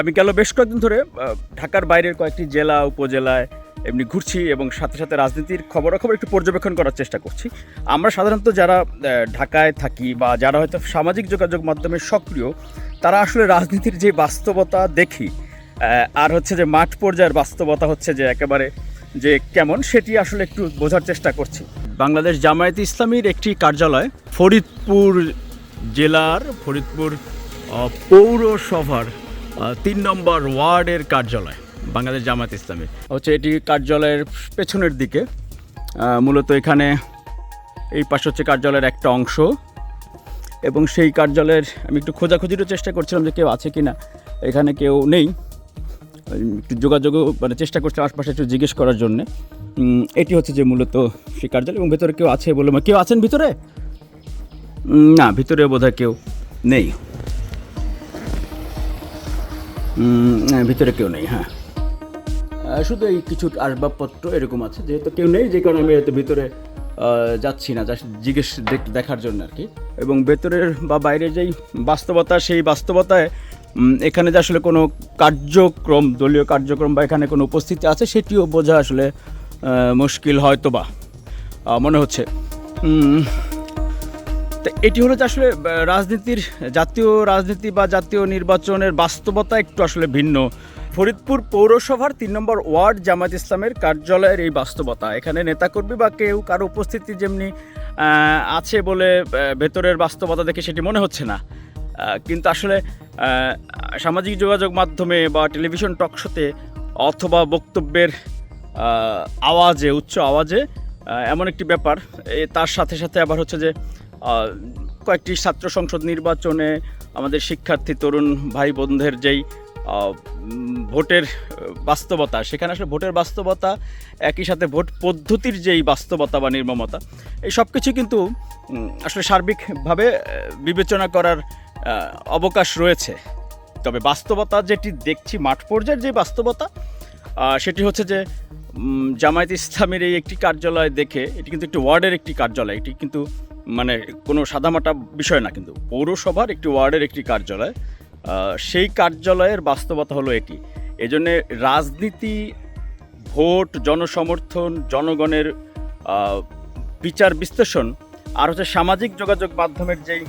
আমি গেল বেশ কয়েকদিন ধরে ঢাকার বাইরের কয়েকটি জেলা, উপজেলায় এমনি ঘুরছি এবং সাথে সাথে রাজনীতির খবরাখবর একটু পর্যবেক্ষণ করার চেষ্টা করছি। আমরা সাধারণত যারা ঢাকায় থাকি বা যারা হয়তো সামাজিক যোগাযোগ মাধ্যমে সক্রিয়, তারা আসলে রাজনীতির যে বাস্তবতা দেখি আর হচ্ছে যে মাঠ পর্যায়ের বাস্তবতা হচ্ছে যে একেবারে যে কেমন, সেটি আসলে একটু বোঝার চেষ্টা করছি। বাংলাদেশ জামায়াতে ইসলামীর একটি কার্যালয়, ফরিদপুর জেলার, ফরিদপুর পৌরসভার তিন নম্বর ওয়ার্ডের কার্যালয়, বাংলাদেশ জামায়াত ইসলামী। হচ্ছে এটি কার্যালয়ের পেছনের দিকে। মূলত এখানে এই পাশে হচ্ছে কার্যালয়ের একটা অংশ। এবং সেই কার্যালয়ের, আমি একটু খোঁজাখুঁজিরও চেষ্টা করছিলাম যে কেউ আছে কি না এখানে কেউ নেই। একটু যোগাযোগও মানে চেষ্টা করছি আশপাশে একটু জিজ্ঞেস করার জন্য। এটি হচ্ছে যে মূলত সেই কার্যালয় এবং ভেতরে কেউ আছে বলে কেউ আছেন ভিতরে? না ভিতরে বোধহয় কেউ নেই। ভিতরে কেউ নেই হ্যাঁ। শুধু এই কিছু আসবাবপত্র এরকম আছে, যেহেতু কেউ নেই, যে কারণে আমি হয়তো ভিতরে যাচ্ছি না, জাস্ট জিজ্ঞেস দেখ- দেখার জন্য আর কি। এবং ভেতরের বা বাইরের যেই বাস্তবতা, সেই বাস্তবতায় এখানে যে আসলে কোনো কার্যক্রম, দলীয় কার্যক্রম বা এখানে কোনো উপস্থিতি আছে, সেটিও বোঝা আসলে মুশকিল হয়তো বা মনে হচ্ছে। তো এটি হলো যে আসলে রাজনীতির জাতীয় রাজনীতি বা জাতীয় নির্বাচনের বাস্তবতা একটু আসলে ভিন্ন। ফরিদপুর পৌরসভার তিন নম্বর ওয়ার্ড জামাত ইসলামের কার্যালয়ের এই বাস্তবতা। এখানে নেতাকর্মী বা কেউ কারও উপস্থিতি যেমনি আছে বলে ভেতরের বাস্তবতা দেখে সেটি মনে হচ্ছে না। কিন্তু আসলে সামাজিক যোগাযোগ মাধ্যমে বা টেলিভিশন টকশোতে অথবা বক্তব্যের আওয়াজে, উচ্চ আওয়াজে এমন একটি ব্যাপার। তার সাথে সাথে আবার হচ্ছে যে কয়েকটি ছাত্র সংসদ নির্বাচনে আমাদের শিক্ষার্থী, তরুণ ভাই বোনদের যেই ভোটের বাস্তবতা, সেখানে আসলে ভোটের বাস্তবতা, একই সাথে ভোট পদ্ধতির যেই বাস্তবতা বা নির্মমতা, এই সব কিছু কিন্তু আসলে সার্বিকভাবে বিবেচনা করার অবকাশ রয়েছে। তবে বাস্তবতা যেটি দেখছি, মাঠ পর্যায়ের যে বাস্তবতা সেটি হচ্ছে যে জামায়াত ইসলামের এই একটি কার্যালয় দেখে, এটি কিন্তু একটি ওয়ার্ডের একটি কার্যালয়, এটি কিন্তু মানে কোনো সাদামাটা বিষয় না কিন্তু পৌরসভার একটি ওয়ার্ডের একটি কার্যালয় সেই কার্যালয়ের বাস্তবতা হলো এটি। এজন্য রাজনীতি ভোট জনসমর্থন জনগণের বিচার বিশ্লেষণ আর হচ্ছে সামাজিক যোগাযোগ মাধ্যমের যেই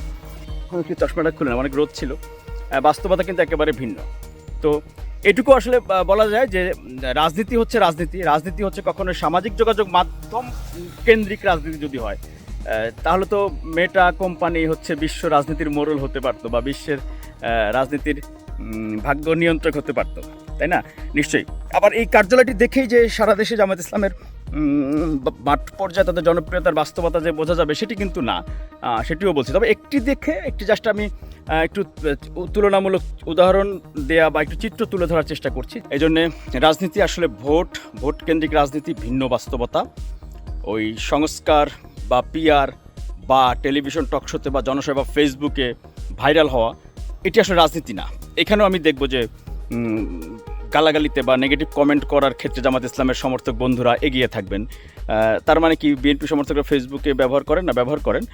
চশমাটা খুলে না, অনেক রোদ ছিল বাস্তবতা কিন্তু একেবারে ভিন্ন। তো এটুকু আসলে বলা যায় যে রাজনীতি হচ্ছে রাজনীতি রাজনীতি হচ্ছে কখনো সামাজিক যোগাযোগ মাধ্যম কেন্দ্রিক রাজনীতি যদি হয় তাহলে তো মেটা কোম্পানি হচ্ছে বিশ্ব রাজনীতির মোড়ল হতে পারতো বা বিশ্বের রাজনীতির ভাগ্য নিয়ন্ত্রক হতে পারতো, তাই না? নিশ্চয়ই। আবার এই কার্যালয়টি দেখেই যে সারা দেশে জামাত ইসলামের মাঠ পর্যায়ে তাদের জনপ্রিয়তার বাস্তবতা যে বোঝা যাবে সেটি কিন্তু না। সেটিও বলছি। তবে একটি দেখে, একটি জাস্ট আমি একটু তুলনামূলক উদাহরণ দেয়া বা একটু চিত্র তুলে ধরার চেষ্টা করছি। এই জন্যে রাজনীতি আসলে ভোট ভোট কেন্দ্রিক রাজনীতি ভিন্ন বাস্তবতা। ওই সংস্কার বা পিআর বা টেলিভিশন টকশোতে বা জনসেবা ফেসবুকে ভাইরাল হওয়া, এটি আসলে রাজনীতি না। এখানেও আমি দেখব যে গালাগালিতে বা নেগেটিভ কমেন্ট করার ক্ষেত্রে জামাত ইসলামের সমর্থক বন্ধুরা এগিয়ে থাকবেন। তার মানে কি বিএনপি সমর্থকরা ফেসবুকে ব্যবহার করেন না? ব্যবহার করেন।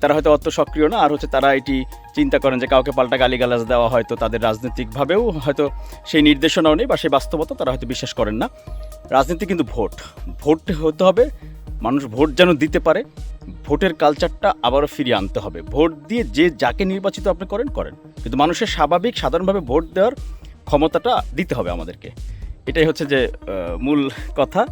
তারা হয়তো অত সক্রিয় না। আর হচ্ছে তারা এটি চিন্তা করেন যে কাউকে পাল্টা গালিগালাজ দেওয়া হয়তো তাদের রাজনৈতিকভাবেও হয়তো সেই নির্দেশনাও নেই বা সেই বাস্তবতা তারা হয়তো বিশ্বাস করেন না। রাজনীতি কিন্তু ভোট। ভোট হতে হবে। মানুষ ভোট যেন দিতে পারে, ভোটের কালচারটা আবারও ফিরিয়ে আনতে হবে। ভোট দিয়ে যে যাকে নির্বাচিত আপনি করেন করেন। কিন্তু মানুষের স্বাভাবিক, সাধারণভাবে ভোট দেওয়ার ক্ষমতাটা দিতে হবে আমাদেরকে। এটাই হচ্ছে যে মূল কথা।